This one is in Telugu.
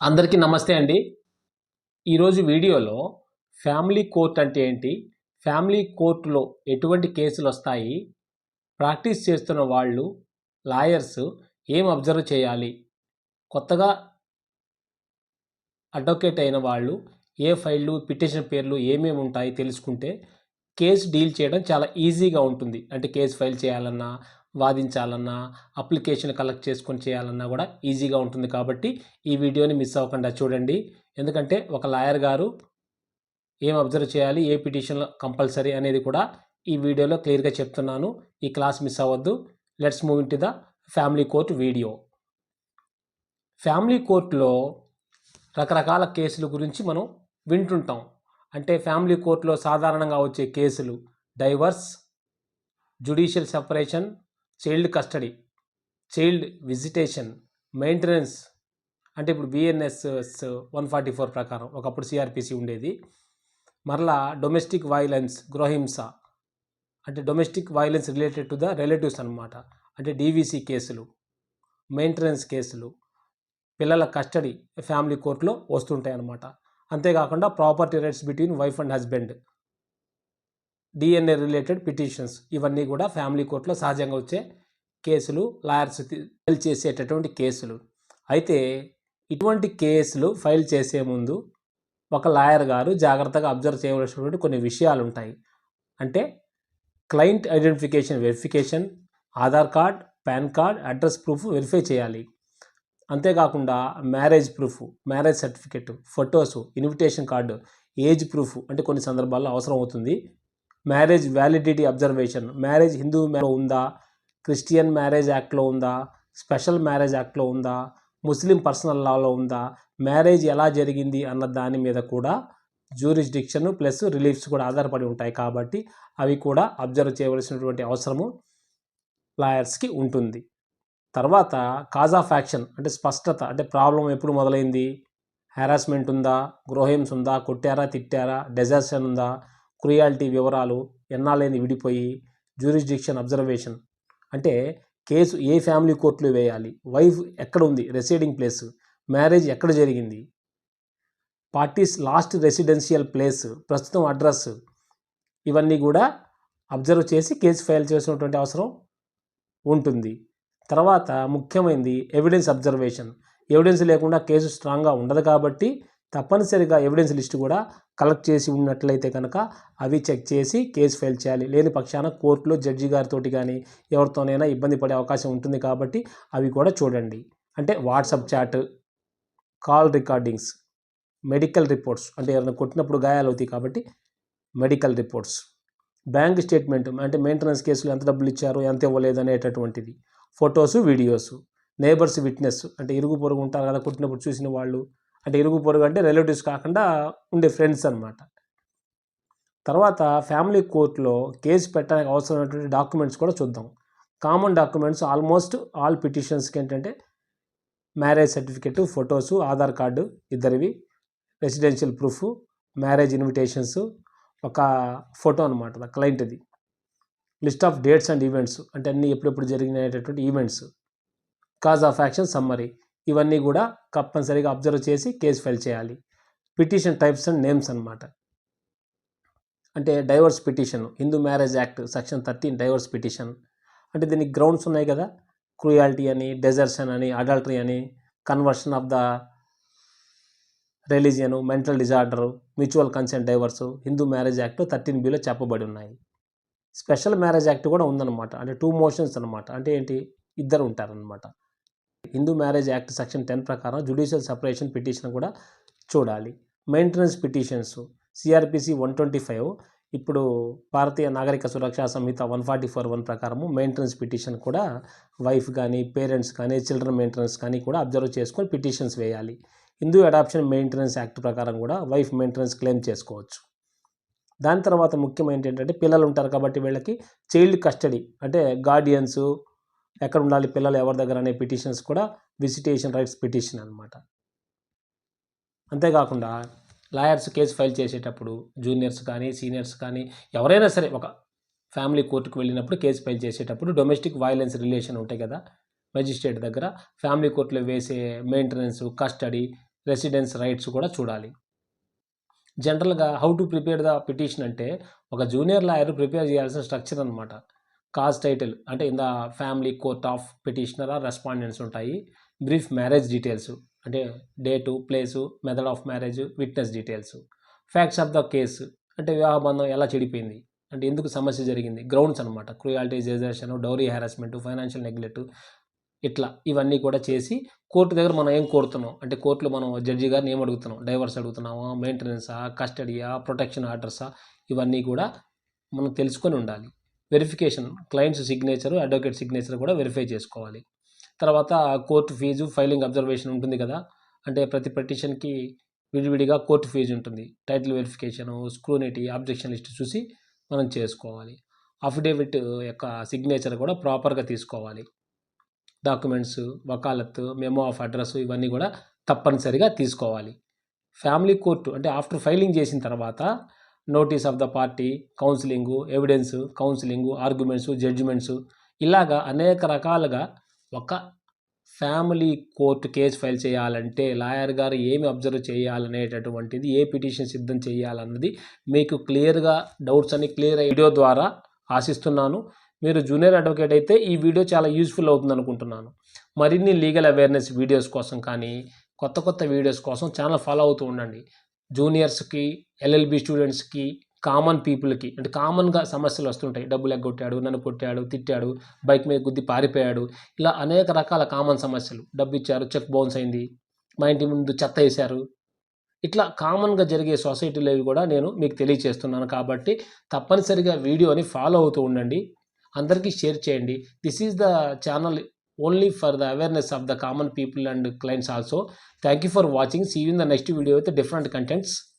అందరికీ నమస్తే అండి. ఈరోజు వీడియోలో ఫ్యామిలీ కోర్ట్ అంటే ఏంటి? ఫ్యామిలీ కోర్టులో ఎటువంటి కేసులు వస్తాయి? ప్రాక్టీస్ చేస్తున్న వాళ్ళు లాయర్స్ ఏం అబ్జర్వ్ చేయాలి? కొత్తగా అడ్వకేట్ అయిన వాళ్ళు ఏ ఫైళ్ళు పిటిషన్ పేర్లు ఏమేమి ఉంటాయి తెలుసుకుంటే కేసు డీల్ చేయడం చాలా ఈజీగా ఉంటుంది. అంటే కేసు ఫైల్ చేయాలన్నా వాదించాలన్నా అప్లికేషన్ కలెక్ట్ చేసుకొని చేయాలన్నా కూడా ఈజీగా ఉంటుంది కాబట్టి ఈ వీడియోని మిస్ అవ్వకుండా చూడండి. ఎందుకంటే ఒక లాయర్ గారు ఏం అబ్జర్వ్ చేయాలి ఏ పిటిషన్లో కంపల్సరీ అనేది కూడా ఈ వీడియోలో క్లియర్గా చెప్తున్నాను. ఈ క్లాస్ మిస్ అవ్వద్దు. Let's move into the family court video. Family కోర్టులో రకరకాల కేసుల గురించి మనం వింటుంటాం. అంటే ఫ్యామిలీ కోర్టులో సాధారణంగా వచ్చే కేసులు divorce judicial separation child custody child visitation maintenance అంటే ఇప్పుడు బిఎన్ఎస్ వన్ ఫార్టీ ఫోర్ ప్రకారం ఒకప్పుడు సిఆర్పిసి ఉండేది. మరలా డొమెస్టిక్ వైలెన్స్ గృహహింస అంటే domestic violence related to the relatives అనమాట అంటే డీవీసీ కేసులు మెయింటెనెన్స్ కేసులు పిల్లల కస్టడీ ఫ్యామిలీ కోర్టులో వస్తుంటాయి అన్నమాట అంతేకాకుండా property rights between wife and husband DNA related petitions ఇవన్నీ కూడా ఫ్యామిలీ కోర్టులో సహజంగా వచ్చే కేసులు లాయర్స్ ఫైల్ చేసేటటువంటి కేసులు. అయితే ఇటువంటి కేసులు ఫైల్ చేసే ముందు ఒక లాయర్ గారు జాగ్రత్తగా అబ్జర్వ్ చేయవలసినటువంటి కొన్ని విషయాలు ఉంటాయి. అంటే client identification verification Aadhaar card PAN card address proof verify చేయాలి. అంతేకాకుండా marriage proof marriage certificate photos invitation card age proof అంటే కొన్ని సందర్భాల్లో అవసరం అవుతుంది. Marriage validity observation. Marriage Hindu ఉందా? క్రిస్టియన్ మ్యారేజ్ యాక్ట్లో ఉందా? స్పెషల్ మ్యారేజ్ యాక్ట్లో ఉందా? ముస్లిం పర్సనల్ లాలో ఉందా? మ్యారేజ్ ఎలా జరిగింది అన్న దాని మీద కూడా జ్యూరిస్డిక్షన్ ప్లస్ రిలీఫ్స్ కూడా ఆధారపడి ఉంటాయి కాబట్టి అవి కూడా అబ్జర్వ్ చేయవలసినటువంటి అవసరము లాయర్స్కి ఉంటుంది. తర్వాత కాజ్ ఆఫ్ యాక్షన్ అంటే స్పష్టత అంటే ప్రాబ్లం ఎప్పుడు మొదలైంది? హెరాస్మెంట్ ఉందా? గృహహింస ఉందా? కొట్టారా? తిట్టారా? డెజర్షన్ ఉందా? క్రుయాలిటీ వివరాలు ఎన్నాళ్ళైంది విడిపోయి? Jurisdiction observation. అంటే కేసు ఏ ఫ్యామిలీ కోర్టులో వేయాలి? వైఫ్ ఎక్కడ ఉంది? Residing place. మ్యారేజ్ ఎక్కడ జరిగింది? Parties last residential place. ప్రస్తుతం అడ్రస్. ఇవన్నీ కూడా అబ్జర్వ్ చేసి కేసు ఫైల్ చేసినటువంటి అవసరం ఉంటుంది. తర్వాత ముఖ్యమైనది ఎవిడెన్స్ అబ్జర్వేషన్. ఎవిడెన్స్ లేకుండా కేసు స్ట్రాంగ్గా ఉండదు కాబట్టి తప్పనిసరిగా ఎవిడెన్స్ లిస్ట్ కూడా కలెక్ట్ చేసి ఉన్నట్లయితే కనుక అవి చెక్ చేసి కేసు ఫైల్ చేయాలి. లేని పక్షాన కోర్టులో జడ్జి గారితో కానీ ఎవరితోనైనా ఇబ్బంది పడే అవకాశం ఉంటుంది కాబట్టి అవి కూడా చూడండి. అంటే WhatsApp chat call recordings medical reports అంటే ఎవరైనా కొట్టినప్పుడు గాయాలు అవుతాయి కాబట్టి మెడికల్ రిపోర్ట్స్ బ్యాంక్ స్టేట్మెంట్ అంటే మెయింటెనెన్స్ కేసులు ఎంత డబ్బులు ఇచ్చారు ఎంత ఇవ్వలేదు అనేటటువంటిది. ఫొటోస్ వీడియోస్ నేబర్స్ విట్నెస్ అంటే ఇరుగు పొరుగు ఉంటారు కదా కొట్టినప్పుడు చూసిన వాళ్ళు. అంటే ఇరుగు పొరుగు అంటే రిలేటివ్స్ కాకుండా ఉండే ఫ్రెండ్స్ అనమాట తర్వాత ఫ్యామిలీ కోర్టులో కేసు పెట్టడానికి అవసరమైనటువంటి డాక్యుమెంట్స్ కూడా చూద్దాం. కామన్ డాక్యుమెంట్స్ ఆల్మోస్ట్ ఆల్ పిటిషన్స్కి ఏంటంటే marriage certificate photos Aadhaar card ఇద్దరివి residential proof marriage invitations ఒక ఫోటో అనమాట క్లయింట్ది list of dates and events అంటే అన్నీ ఎప్పుడెప్పుడు జరిగినటువంటి events cause of action summary ఇవన్నీ కూడా తప్పనిసరిగా అబ్జర్వ్ చేసి కేసు ఫైల్ చేయాలి. పిటిషన్ టైప్స్ అండ్ నేమ్స్ అనమాట అంటే divorce petition Hindu marriage act section thirteen divorce petition. అంటే దీనికి గ్రౌండ్స్ ఉన్నాయి కదా? క్రూయాలిటీ అని డెజర్షన్ అని అడల్టరీ అని conversion of the religion mental disorder mutual consent divorce Hindu marriage act thirteen below చెప్పబడి ఉన్నాయి. స్పెషల్ మ్యారేజ్ యాక్ట్ కూడా ఉందన్నమాట. అంటే టూ మోషన్స్ అనమాట అంటే ఏంటి? ఇద్దరు ఉంటారనమాట Hindu marriage act section ten ప్రకారం జుడిషియల్ సపరేషన్ పిటిషన్ కూడా చూడాలి. Maintenance petitions CrPC one twenty five ఇప్పుడు Bharatiya Nagarik Suraksha Sanhita one forty four one ప్రకారము మెయింటెనెన్స్ పిటిషన్ కూడా వైఫ్ కానీ పేరెంట్స్ కానీ చిల్డ్రన్ మెయింటెనెన్స్ కానీ కూడా అబ్జర్వ్ చేసుకొని పిటిషన్స్ వేయాలి. హిందూ అడాప్షన్ మెయింటెనెన్స్ యాక్ట్ ప్రకారం కూడా వైఫ్ మెయింటెనెన్స్ క్లెయిమ్ చేసుకోవచ్చు. దాని తర్వాత ముఖ్యమైనది ఏంటంటే పిల్లలు ఉంటారు కాబట్టి వీళ్ళకి చైల్డ్ కస్టడీ అంటే గార్డియన్స్ ఎక్కడ ఉండాలి పిల్లలు ఎవరి దగ్గర అనే పిటిషన్స్ కూడా విజిటేషన్ రైట్స్ పిటిషన్ అనమాట అంతేకాకుండా లాయర్స్ కేసు ఫైల్ చేసేటప్పుడు జూనియర్స్ కానీ సీనియర్స్ కానీ ఎవరైనా సరే ఒక ఫ్యామిలీ కోర్టుకు వెళ్ళినప్పుడు కేసు ఫైల్ చేసేటప్పుడు డొమెస్టిక్ వైలెన్స్ రిలేషన్ ఉంటాయి కదా మెజిస్ట్రేట్ దగ్గర ఫ్యామిలీ కోర్టులో వేసే మెయింటెనెన్స్ కస్టడీ రెసిడెన్స్ రైట్స్ కూడా చూడాలి. జనరల్గా how to prepare the petition అంటే ఒక జూనియర్ లాయర్ ప్రిపేర్ చేయాల్సిన స్ట్రక్చర్ అనమాట కాజ్ టైటిల్ అంటే in the family court of petitioner or respondents ఉంటాయి. బ్రీఫ్ మ్యారేజ్ డీటెయిల్స్ అంటే date place method of marriage witness details. Facts of the case అంటే వివాహ బంధం ఎలా చెడిపోయింది? అంటే ఎందుకు సమస్య జరిగింది? గ్రౌండ్స్ అనమాట cruelty desertion dowry harassment financial neglect ఇట్లా ఇవన్నీ కూడా చేసి కోర్టు దగ్గర మనం ఏం కోరుతున్నాం? అంటే కోర్టులో మనం జడ్జి గారిని ఏం అడుగుతున్నాం? డైవర్స్ అడుగుతున్నామా మెయింటెనెన్సా? కస్టడీయా? ప్రొటెక్షన్ ఆర్డర్సా? ఇవన్నీ కూడా మనం తెలుసుకొని ఉండాలి. Verification clients signature advocate signature కూడా వెరిఫై చేసుకోవాలి. తర్వాత కోర్టు ఫీజు ఫైలింగ్ అబ్జర్వేషన్ ఉంటుంది కదా? అంటే ప్రతి పిటిషన్కి విడివిడిగా కోర్టు ఫీజు ఉంటుంది. Title verification scrutiny objection list చూసి మనం చేసుకోవాలి. అఫిడేవిట్ యొక్క సిగ్నేచర్ కూడా ప్రాపర్గా తీసుకోవాలి. Documents vakalat memo of address ఇవన్నీ కూడా తప్పనిసరిగా తీసుకోవాలి. ఫ్యామిలీ కోర్టు అంటే ఆఫ్టర్ ఫైలింగ్ చేసిన తర్వాత notice of the party counselling evidence counselling arguments judgments ఇలాగా అనేక రకాలుగా ఒక ఫ్యామిలీ కోర్టు కేసు ఫైల్ చేయాలంటే లాయర్ గారు ఏమి అబ్జర్వ్ చేయాలనేటటువంటిది ఏ పిటిషన్ సిద్ధం చేయాలన్నది మీకు క్లియర్గా డౌట్స్ అని క్లియర్ వీడియో ద్వారా ఆశిస్తున్నాను. మీరు జూనియర్ అడ్వకేట్ అయితే ఈ వీడియో చాలా యూస్ఫుల్ అవుతుంది అనుకుంటున్నాను. మరిన్ని లీగల్ అవేర్నెస్ వీడియోస్ కోసం కానీ కొత్త కొత్త వీడియోస్ కోసం ఛానల్ ఫాలో అవుతూ ఉండండి. జూనియర్స్కి ఎల్ఎల్బి స్టూడెంట్స్కి కామన్ పీపుల్కి అంటే కామన్గా సమస్యలు వస్తుంటాయి. డబ్బులు ఎగ్గొట్టాడు నన్ను కొట్టాడు తిట్టాడు బైక్ మీద గుద్ది పారిపోయాడు ఇలా అనేక రకాల కామన్ సమస్యలు. డబ్బు ఇచ్చారు చెక్ బౌన్స్ అయింది మా ఇంటి ముందు చెత్త వేశారు. ఇట్లా కామన్గా జరిగే సొసైటీలో కూడా నేను మీకు తెలియచేస్తున్నాను కాబట్టి తప్పనిసరిగా వీడియోని ఫాలో అవుతూ ఉండండి. అందరికీ షేర్ చేయండి. This is the channel only for the awareness of the common people and clients also. Thank you for watching. See you in the next video with different contents.